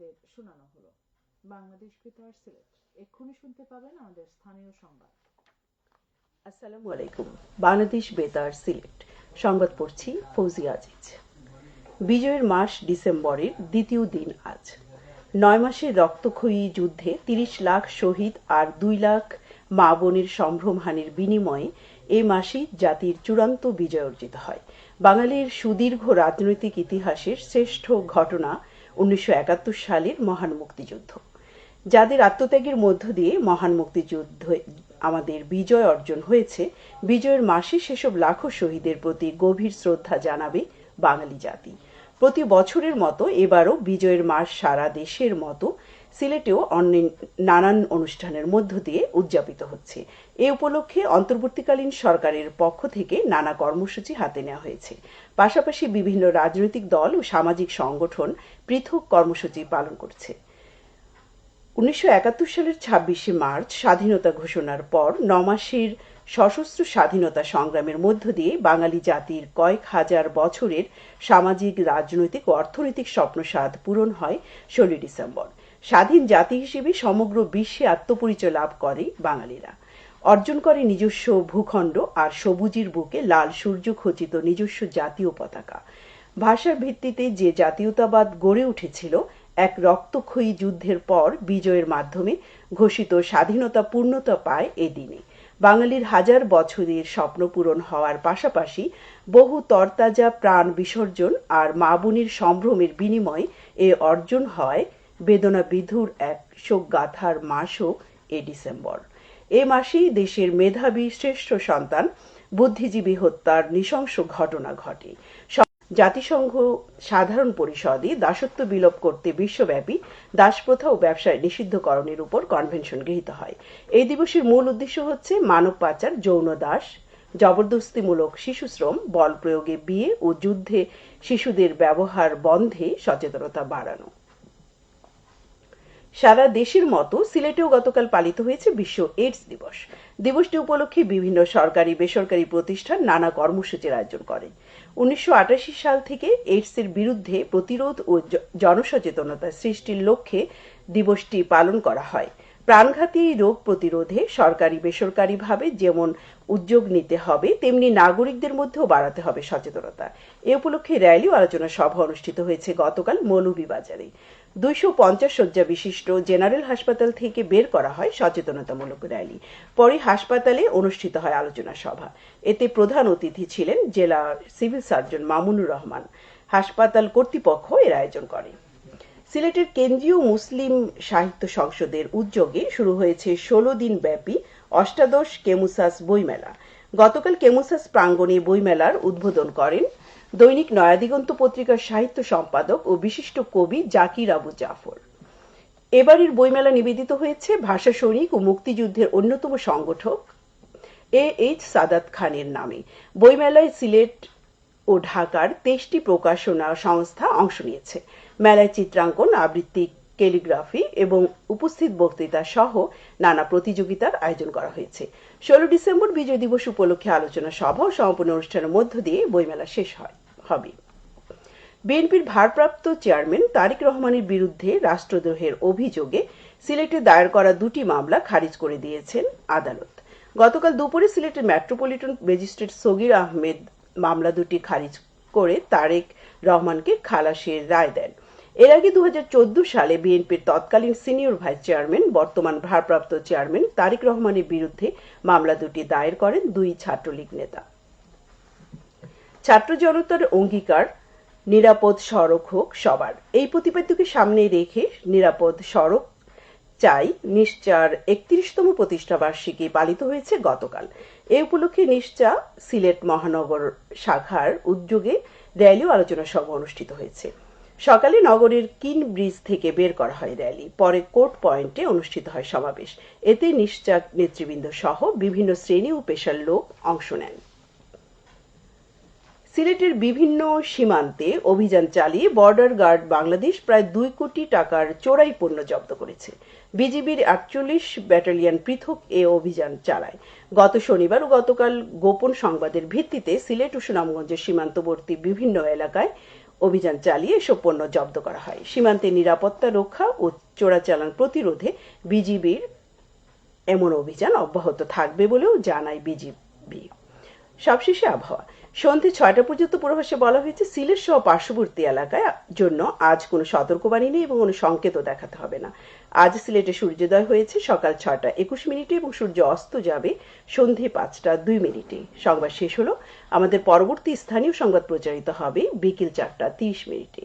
আপনাদের শোনানো হলো। বাংলাদেশ বেতার সিলেট। এক্ষুনি শুনতে পাবেন আমাদের স্থানীয় সংবাদ। আসসালামু আলাইকুম। বাংলাদেশ বেতার সিলেট। সংবাদ পড়ছি ফৌজি আজিজ। বিজয়ের মাস ডিসেম্বরের দ্বিতীয় দিন আজ। নয় মাসের রক্তক্ষয়ী যুদ্ধে তিরিশ লাখ শহীদ আর দুই লাখ মা বোনের সম্ভ্রমহানির বিনিময়ে এ মাসেই জাতির চূড়ান্ত বিজয় অর্জিত হয়। বাঙালির সুদীর্ঘ রাজনৈতিক ইতিহাসের শ্রেষ্ঠ ঘটনা উনিশশো একাত্তর সালের মহান মুক্তিযুদ্ধ। যাদের আত্মত্যাগের মধ্য দিয়ে মহান মুক্তিযুদ্ধ আমাদের বিজয় অর্জন হয়েছে, বিজয়ের মাসে সেসব লাখো শহীদের প্রতি গভীর শ্রদ্ধা জানাবে বাঙালি জাতি। প্রতি বছরের মতো এবারও বিজয়ের মাস সারা দেশের মতো সিলেটেও অন্য নানান অনুষ্ঠানের মধ্য দিয়ে উদযাপিত হচ্ছে। এ উপলক্ষে অন্তর্বর্তীকালীন সরকারের পক্ষ থেকে নানা কর্মসূচি হাতে নেওয়া হয়েছে। পাশাপাশি বিভিন্ন রাজনৈতিক দল ও সামাজিক সংগঠন পৃথক কর্মসূচি পালন করছে। উনিশশো একাত্তর সালের ছাব্বিশে মার্চ স্বাধীনতা ঘোষণার পর নমাসের সশস্ত্র স্বাধীনতা সংগ্রামের মধ্য দিয়ে বাঙালি জাতির কয়েক হাজার বছরের সামাজিক, রাজনৈতিক ও অর্থনৈতিক স্বপ্নসাদ পূরণ হয় ষোলোই ডিসেম্বর। স্বাধীন জাতি হিসেবে সমগ্র বিশ্বে আত্মপরিচয় লাভ করে বাঙালিরা। অর্জন করে নিজস্ব ভূখণ্ড আর সবুজের বুকে লাল সূর্য খচিত নিজস্ব জাতীয় পতাকা। ভাষার ভিত্তিতে যে জাতীয়তাবাদ গড়ে উঠেছিল এক রক্তক্ষয়ী যুদ্ধের পর বিজয়ের মাধ্যমে ঘোষিত স্বাধীনতা পূর্ণতা পায় এদিনে বাঙালির হাজার বছরের স্বপ্ন পূরণ হওয়ার পাশাপাশি বহু তরতাজা প্রাণ বিসর্জন আর মা বোনের সম্ভ্রমের বিনিময়ে এ অর্জন হয় বেদনা বিধুর এক শোকগাথার মাসও এ ডিসেম্বর। এ মাসেই দেশের মেধাবী শ্রেষ্ঠ সন্তান, বুদ্ধিজীবী হত্যার নৃশংস ঘটনা ঘটে। জাতিসংঘ সাধারণ পরিষদে দাসত্ব বিলোপ করতে বিশ্বব্যাপী দাসপ্রথা ও ব্যবসায় নিষিদ্ধকরণের উপর কনভেনশন গৃহীত হয়। এই দিবসের মূল উদ্দেশ্য হচ্ছে মানব পাচার, যৌন দাস, জবরদস্তিমূলক শিশুশ্রম বল প্রয়োগে বিয়ে ও যুদ্ধে শিশুদের ব্যবহার বন্ধে সচেতনতা বাড়ানো। সারা দেশের মতো সিলেটেও গতকাল পালিত হয়েছে বিশ্ব এইডস দিবস। দিবসটি উপলক্ষে বিভিন্ন সরকারি, বেসরকারি প্রতিষ্ঠান নানা কর্মসূচির আয়োজন করে। উনিশশো আটাশি সাল থেকে এইডসের বিরুদ্ধে প্রতিরোধ ও জনসচেতনতা সৃষ্টির লক্ষ্যে দিবসটি পালন করা হয়। প্রাণঘাতী রোগ প্রতিরোধে সরকারি, বেসরকারিভাবে যেমন উদ্যোগ নিতে হবে, তেমনি নাগরিকদের মধ্যেও বাড়াতে হবে সচেতনতা। এ উপলক্ষে র্যালি ও আলোচনা সভা অনুষ্ঠিত হয়েছে গতকাল মৌলভীবাজারে। দুইশো পঞ্চাশ শয্যা বিশিষ্ট জেনারেল হাসপাতাল থেকে বের করা হয় সচেতনতামূলক র্যালি। পরে হাসপাতালে অনুষ্ঠিত হয় আলোচনা সভা। এতে প্রধান অতিথি ছিলেন জেলা সিভিল সার্জন মামুনুর রহমান। হাসপাতাল কর্তৃপক্ষ এর আয়োজন করে। সিলেটের কেন্দ্রীয় মুসলিম সাহিত্য সংসদের উদ্যোগে শুরু হয়েছে ষোলো দিন ব্যাপী অষ্টাদশ কেমুসাস বইমেলা। গতকাল কেমুসাস প্রাঙ্গণে বইমেলার উদ্বোধন করেন দৈনিক নয়াদিগন্ত পত্রিকার সাহিত্য সম্পাদক ও বিশিষ্ট কবি জাকির আবু জাফর। এবারের বইমেলা নিবেদিত হয়েছে ভাষা সৈনিক ও মুক্তিযুদ্ধের অন্যতম সংগঠক এ এইচ সাদাত খানের নামে। বইমেলায় সিলেট ও ঢাকার তেইশটি প্রকাশনা সংস্থা অংশ নিয়েছে। মেলায় চিত্রাঙ্কন, আবৃত্তি ক্যালিগ্রাফি এবং উপস্থিত বক্তৃতা সহ নানা প্রতিযোগিতার আয়োজন করা হয়েছে। ষোলো ডিসেম্বর বিজয় দিবস উপলক্ষে আলোচনা সভা ও সমাপন অনুষ্ঠানের মধ্য দিয়ে বইমেলা শেষ হয়, হবে। বিএনপির ভারপ্রাপ্ত চেয়ারম্যান তারিক রহমানের বিরুদ্ধে রাষ্ট্রদ্রোহের অভিযোগে সিলেটে দায়ের করা দুটি মামলা খারিজ করে দিয়েছেন আদালত। গতকাল দুপুরে সিলেটের মেট্রোপলিটন ম্যাজিস্ট্রেট সগির আহমেদ মামলা দুটি খারিজ করে তারেক রহমানকে খালাসের রায় দেন। এর আগে দু হাজার চৌদ্দ সালে বিএনপির তৎকালীন সিনিয়র ভাইস চেয়ারম্যান, বর্তমান ভারপ্রাপ্ত চেয়ারম্যান তারিক রহমানের বিরুদ্ধে মামলা দুটি দায়ের করেন দুই ছাত্রলীগ নেতা। ছাত্র জনতার অঙ্গীকার, নিরাপদ সড়ক হোক সবার। এই প্রতিপাদ্যকে সামনে রেখে নিরাপদ সড়ক চাই নিশ্চার একত্রিশতম প্রতিষ্ঠা বার্ষিকী পালিত হয়েছে গতকাল। এ উপলক্ষে নিশ্চা সিলেট মহানগর শাখার উদ্যোগে র্যালি ও আলোচনা সভা অনুষ্ঠিত হয়েছে। সকালে নগরের কিন ব্রিজ থেকে বের করা হয় র্যালি। পরে কোর্ট পয়েন্টে অনুষ্ঠিত হয় সমাবেশ। এতে নিশ্চাক নেতৃবৃন্দ সহ বিভিন্ন শ্রেণি ও পেশার লোক অংশ নেন। সিলেটের বিভিন্ন সীমান্তে অভিযান চালিয়ে বর্ডার গার্ড বাংলাদেশ প্রায় দুই কোটি টাকার চোরাই পণ্য জব্দ করেছে। বিজিবির আটচল্লিশ ব্যাটালিয়ন পৃথক এ অভিযান চালায়। গত শনিবার ও গতকাল গোপন সংবাদের ভিত্তিতে সিলেট ও সুনামগঞ্জের সীমান্তবর্তী বিভিন্ন এলাকায় অভিযান চালিয়ে এসব পণ্য জব্দ করা হয়। সীমান্তে নিরাপত্তা রক্ষা ও চোরাচালান প্রতিরোধে বিজিবির এমন অভিযান অব্যাহত থাকবে বলেও জানায় বিজিবি। সবশেষে আবহাওয়া। সন্ধে ছয়টা পর্যন্ত পূর্বাভাসে বলা হয়েছে, সিলেট সহ পার্শ্ববর্তী এলাকায় জন্য আজ কোনো সতর্কবাণী নেই এবং কোনো সংকেতও দেখাতে হবে না। আজ সিলেটে সূর্যোদয় হয়েছে, সকাল ছটা একুশ মিনিটে এবং সূর্য অস্ত যাবে সন্ধে পাঁচটা দুই মিনিটে। সংবাদ শেষ হলো। আমাদের পরবর্তী স্থানীয় সংবাদ প্রচারিত হবে বিকেল চারটা তিরিশ মিনিটে।